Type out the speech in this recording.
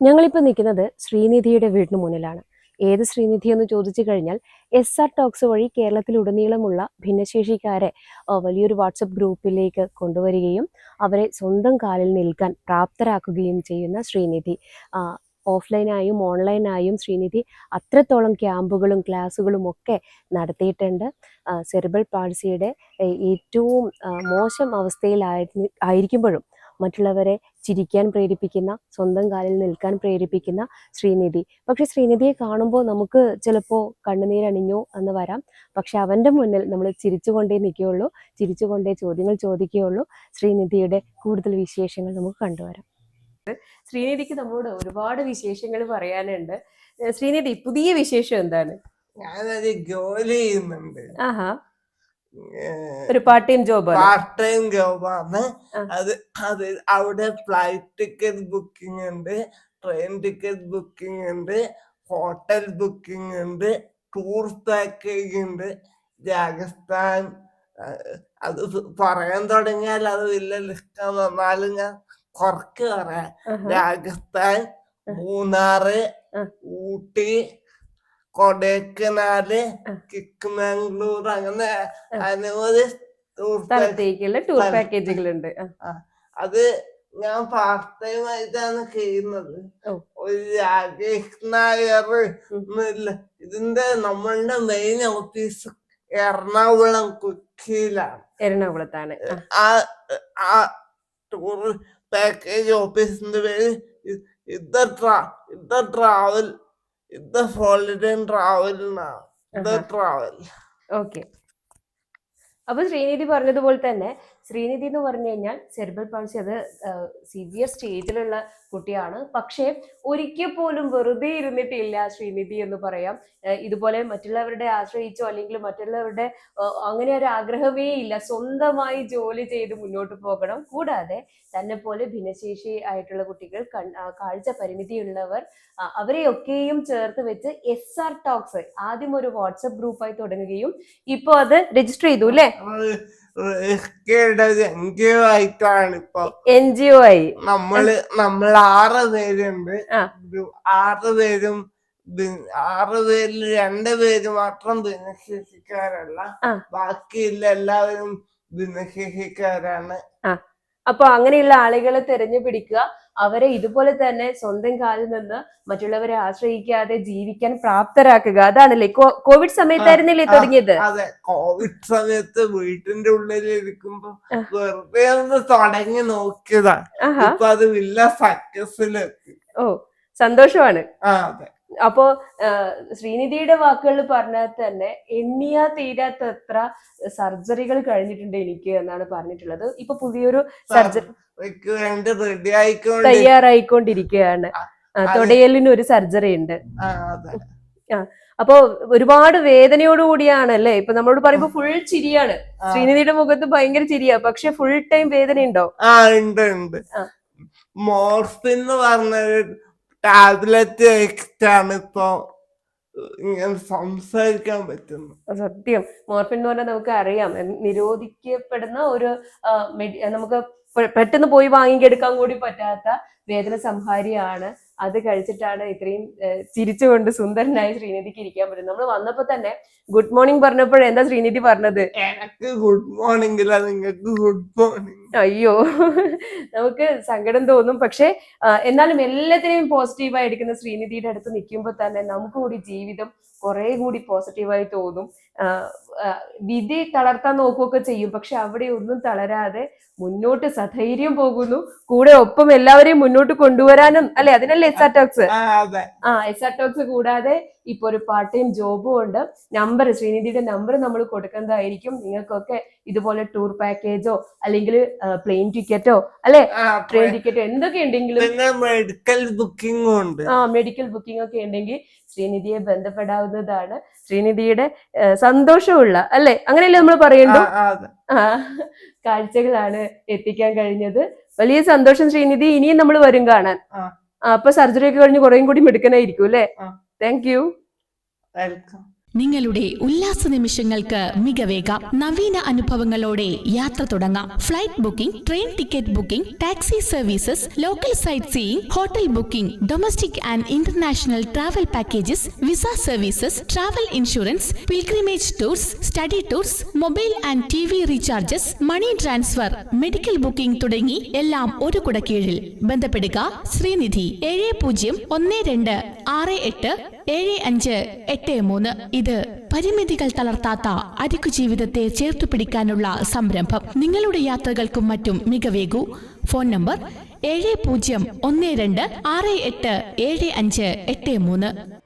ഞങ്ങളിപ്പോൾ നിൽക്കുന്നത് ശ്രീനിധിയുടെ വീടിന് മുന്നിലാണ്. ഏത് ശ്രീനിധി എന്ന് ചോദിച്ചു കഴിഞ്ഞാൽ എസ് ആർ ടോക്സ് വഴി കേരളത്തിലുടനീളമുള്ള ഭിന്നശേഷിക്കാരെ വലിയൊരു വാട്സപ്പ് ഗ്രൂപ്പിലേക്ക് കൊണ്ടുവരികയും അവരെ സ്വന്തം കാലിൽ നിൽക്കാൻ പ്രാപ്തരാക്കുകയും ചെയ്യുന്ന ശ്രീനിധി. ഓഫ്ലൈനായും ഓൺലൈനായും ശ്രീനിധി അത്രത്തോളം ക്യാമ്പുകളും ക്ലാസ്സുകളും ഒക്കെ നടത്തിയിട്ടുണ്ട്. സെറിബൽ പാൾസിയുടെ ഏറ്റവും മോശം അവസ്ഥയിലായി ആയിരിക്കുമ്പോഴും മറ്റുള്ളവരെ ചിരിക്കാൻ പ്രേരിപ്പിക്കുന്ന സ്വന്തം കാലിൽ നിൽക്കാൻ പ്രേരിപ്പിക്കുന്ന ശ്രീനിധി. പക്ഷെ ശ്രീനിധിയെ കാണുമ്പോൾ നമുക്ക് ചിലപ്പോൾ കണ്ണുനീരണിഞ്ഞു എന്ന് വരാം. പക്ഷെ അവന്റെ മുന്നിൽ നമ്മൾ ചിരിച്ചുകൊണ്ടേ നിൽക്കുകയുള്ളൂ ചിരിച്ചുകൊണ്ടേ ചോദ്യങ്ങൾ ചോദിക്കുകയുള്ളൂ. ശ്രീനിധിയുടെ കൂടുതൽ വിശേഷങ്ങൾ നമുക്ക് കണ്ടുവരാം. ശ്രീനിധിക്ക് നമ്മളോട് ഒരുപാട് വിശേഷങ്ങൾ പറയാനുണ്ട്. ശ്രീനിധി പുതിയ വിശേഷം എന്താണ്? ഞാനത് ജോലി ചെയ്യുന്നുണ്ട്. ആഹാ. ഒരു part time job part time ജോബാണ്. അത് അത് അവിടെ ഫ്ലൈറ്റ് ടിക്കറ്റ് ബുക്കിംഗ് ഉണ്ട് ട്രെയിൻ ടിക്കറ്റ് ബുക്കിംഗ് ഉണ്ട് ഹോട്ടൽ ബുക്കിംഗ് ഉണ്ട് ടൂർ പാക്കേജ് ഉണ്ട് രാജസ്ഥാൻ അത് പറയാൻ തുടങ്ങിയാൽ അത് വലിയ ലിസ്റ്റാണ് എന്നാലും ഞാൻ കുറച്ച് പറയാം രാജസ്ഥാൻ. മൂന്നാറ്. ഊട്ടി കൊടൈക്കനാല് ആ. ചിക്കമംഗ്ലൂർ അങ്ങനെ. അനവധി ടൂർ സ്ഥലത്തേക്കുള്ള ടൂർ പാക്കേജുകളുണ്ട്. അത് ഞാൻ പാർട്ട് ടൈം ആയിട്ടാണ് ചെയ്യുന്നത്. ഒരു രാജേഷ് നായർ എന്നില്ല ഇതിന്റെ നമ്മളുടെ മെയിൻ ഓഫീസ് എറണാകുളം കൊച്ചിയിലാണ്. എറണാകുളത്താണ്. ആ, ആ ടൂർ പാക്കേജ് ഓഫീസിന്റെ പേര് ഇത് ട്രാ ട്രാവൽ ഇദ്ദ ഹോളിഡേ ട്രാവൽ. ട്രാവൽ ഓക്കെ അപ്പൊ ശ്രീനിധി പറഞ്ഞതുപോലെ തന്നെ ശ്രീനിധി എന്ന് പറഞ്ഞു കഴിഞ്ഞാൽ സെർബൽ പാൾസി അത് സിവിയർ സ്റ്റേജിലുള്ള കുട്ടിയാണ്. പക്ഷേ ഒരിക്കൽ പോലും വെറുതെ ഇരുന്നിട്ടില്ല ശ്രീനിധി എന്ന് പറയാം. ഇതുപോലെ മറ്റുള്ളവരുടെ ആശ്രയിച്ചോ അല്ലെങ്കിൽ മറ്റുള്ളവരുടെ അങ്ങനെ ഒരു ആഗ്രഹമേ ഇല്ല. സ്വന്തമായി ജോലി ചെയ്ത് മുന്നോട്ട് പോകണം. കൂടാതെ തന്നെ പോലെ ഭിന്നശേഷി ആയിട്ടുള്ള കുട്ടികൾ കാഴ്ച പരിമിതിയുള്ളവർ അവരെയൊക്കെയും ചേർത്ത് വെച്ച് എസ് ആർ ടോക്സ് ആദ്യം ഒരു വാട്സപ്പ് ഗ്രൂപ്പായി തുടങ്ങുകയും ഇപ്പോൾ അത് രജിസ്റ്റർ ചെയ്തു അല്ലേ? എൻജിഒ ആയിട്ടാണ് ഇപ്പൊ എൻ ജി ഒ ആയി നമ്മൾ നമ്മൾ ആറ് പേരുണ്ട്. ആറ് പേരും ആറ് പേരിൽ രണ്ട് പേര് മാത്രം ഭിന്നശേഷിക്കാരല്ല. ബാക്കിയുള്ള എല്ലാവരും ഭിന്നശേഷിക്കാരാണ്. അപ്പൊ അങ്ങനെയുള്ള ആളുകളെ തെരഞ്ഞു പിടിക്കുക. അവരെ ഇതുപോലെ തന്നെ സ്വന്തം കാലിൽ നിന്ന് മറ്റുള്ളവരെ ആശ്രയിക്കാതെ ജീവിക്കാൻ പ്രാപ്തരാക്കുക. അതാണല്ലേ? കോവിഡ് സമയത്തായിരുന്നില്ലേ തുടങ്ങിയത്? അതെ. കോവിഡ് സമയത്ത് വീട്ടിന്റെ ഉള്ളിൽ ഇരിക്കുമ്പോ വെറുതെ ഒന്ന് തുടങ്ങി നോക്കിയതാ. ആഹാ. ഇപ്പൊ അത് സക്സസിലെത്തി ഓ സന്തോഷമാണ്. ആ അതെ. അപ്പോ ശ്രീനിധിയുടെ വാക്കുകൾ പറഞ്ഞാൽ തന്നെ എണ്ണിയാ തീരാത്തത്ര സർജറികൾ കഴിഞ്ഞിട്ടുണ്ട് എനിക്ക് എന്നാണ് പറഞ്ഞിട്ടുള്ളത്. ഇപ്പൊ പുതിയൊരു സർജറി തയ്യാറായിക്കൊണ്ടിരിക്കുകയാണ്. തൊടയലിന് ഒരു സർജറി ഉണ്ട്. ആ അപ്പോ ഒരുപാട് വേദനയോടുകൂടിയാണ് കൂടിയാണ് അല്ലേ ഇപ്പൊ നമ്മളോട് പറയുമ്പോ ഫുൾ ചിരിയാണ്. ശ്രീനിധിയുടെ മുഖത്ത് ഭയങ്കര ചിരിയാ. പക്ഷെ ഫുൾ ടൈം വേദന ഉണ്ടോ ആ ഉണ്ട് ഉണ്ട്. മോർഫ് എന്ന് പറഞ്ഞൊരു ടാബ്ലറ്റ് ആണ് ഇപ്പൊ സംസാരിക്കാൻ പറ്റുന്നു. സത്യം. മോർഫിൻ എന്ന് പറഞ്ഞാൽ നമുക്ക് അറിയാം. നിരോധിക്കപ്പെടുന്ന ഒരു നമുക്ക് പെട്ടെന്ന് പോയി വാങ്ങിക്കെടുക്കാൻ കൂടി പറ്റാത്ത വേദന സംഹാരിയാണ് അത് കഴിച്ചിട്ടാണ് ഇത്രയും ചിരിച്ചുകൊണ്ട് സുന്ദരനായി ശ്രീനിധിക്ക് ഇരിക്കാൻ പറ്റുന്നത്. നമ്മൾ വന്നപ്പോ തന്നെ ഗുഡ് മോർണിംഗ് പറഞ്ഞപ്പോൾ എന്താ ശ്രീനിധി പറഞ്ഞത്? എനിക്ക് ഗുഡ് മോർണിംഗ് നിങ്ങൾക്ക് ഗുഡ് മോർണിംഗ് അയ്യോ നമുക്ക് സങ്കടം തോന്നും. പക്ഷെ എന്നാലും എല്ലാത്തിനെയും പോസിറ്റീവായി എടുക്കുന്ന ശ്രീനിധിയുടെ അടുത്ത് നിൽക്കുമ്പോൾ തന്നെ നമുക്ക് കൂടി ജീവിതം കുറെ കൂടി പോസിറ്റീവായി തോന്നും. വിധി തളർത്താൻ നോക്കുകയൊക്കെ ചെയ്യും. പക്ഷെ അവിടെ ഒന്നും തളരാതെ മുന്നോട്ട് സധൈര്യം പോകുന്നു. കൂടെ ഒപ്പം എല്ലാവരെയും മുന്നോട്ട് കൊണ്ടുവരാനും അല്ലെ? അതിനല്ലേ എസ് ആർ ടോക്സ് ആ എസ് ആർ ടോക്സ് കൂടാതെ ഇപ്പൊ ഒരു പാർട്ട് ടൈം ജോബും ഉണ്ട്. നമ്പർ ശ്രീനിധിയുടെ നമ്പർ നമ്മൾ കൊടുക്കുന്നതായിരിക്കും. നിങ്ങൾക്കൊക്കെ ഇതുപോലെ ടൂർ പാക്കേജോ അല്ലെങ്കിൽ പ്ലെയിൻ ടിക്കറ്റോ അല്ലെ? ട്രെയിൻ ടിക്കറ്റോ എന്തൊക്കെ ഉണ്ടെങ്കിലും മെഡിക്കൽ ബുക്കിംഗും ഉണ്ട്. ആ മെഡിക്കൽ ബുക്കിംഗ് ഒക്കെ ഉണ്ടെങ്കിൽ ശ്രീനിധിയെ ബന്ധപ്പെടാവുന്നതാണ്. ശ്രീനിധിയുടെ ആ, സന്തോഷമുള്ള അല്ലെ? അങ്ങനെയല്ലേ നമ്മൾ പറയുന്നത് പറയണ്ടു ആ, കാഴ്ചകളാണ് എത്തിക്കാൻ കഴിഞ്ഞത്. വലിയ സന്തോഷം ശ്രീനിധി ഇനിയും നമ്മൾ വരും കാണാൻ. അപ്പൊ സർജറി ഒക്കെ കഴിഞ്ഞ് കുറേയും കൂടി മിടുക്കനായിരിക്കും അല്ലെ. താങ്ക് യു വെൽക്കം നിങ്ങളുടെ ഉല്ലാസ നിമിഷങ്ങൾക്ക് മികവേകാം നവീന അനുഭവങ്ങളോടെ യാത്ര തുടങ്ങാം. Flight booking train ticket booking taxi services local sightseeing hotel booking domestic and international travel packages visa services travel insurance pilgrimage tours study tours mobile and T V recharges money transfer medical booking തുടങ്ങി എല്ലാം ഒരു കുടക്കീഴിൽ. ബന്ധപ്പെടുക ശ്രീനിധി ഏഴ് പൂജ്യം ഒന്ന് രണ്ട് ആറ് എട്ട് ഏഴ് അഞ്ച് എട്ട് മൂന്ന്. ഇത് പരിമിതികൾ തളർത്താത്ത അരിക്കു ജീവിതത്തെ ചേർത്തു പിടിക്കാനുള്ള സംരംഭം. നിങ്ങളുടെ യാത്രകൾക്കും മറ്റും മികവേകൂ. ഫോൺ നമ്പർ ഏഴ് പൂജ്യം ഒന്ന് രണ്ട് ആറ് എട്ട് ഏഴ് അഞ്ച് എട്ട് മൂന്ന്.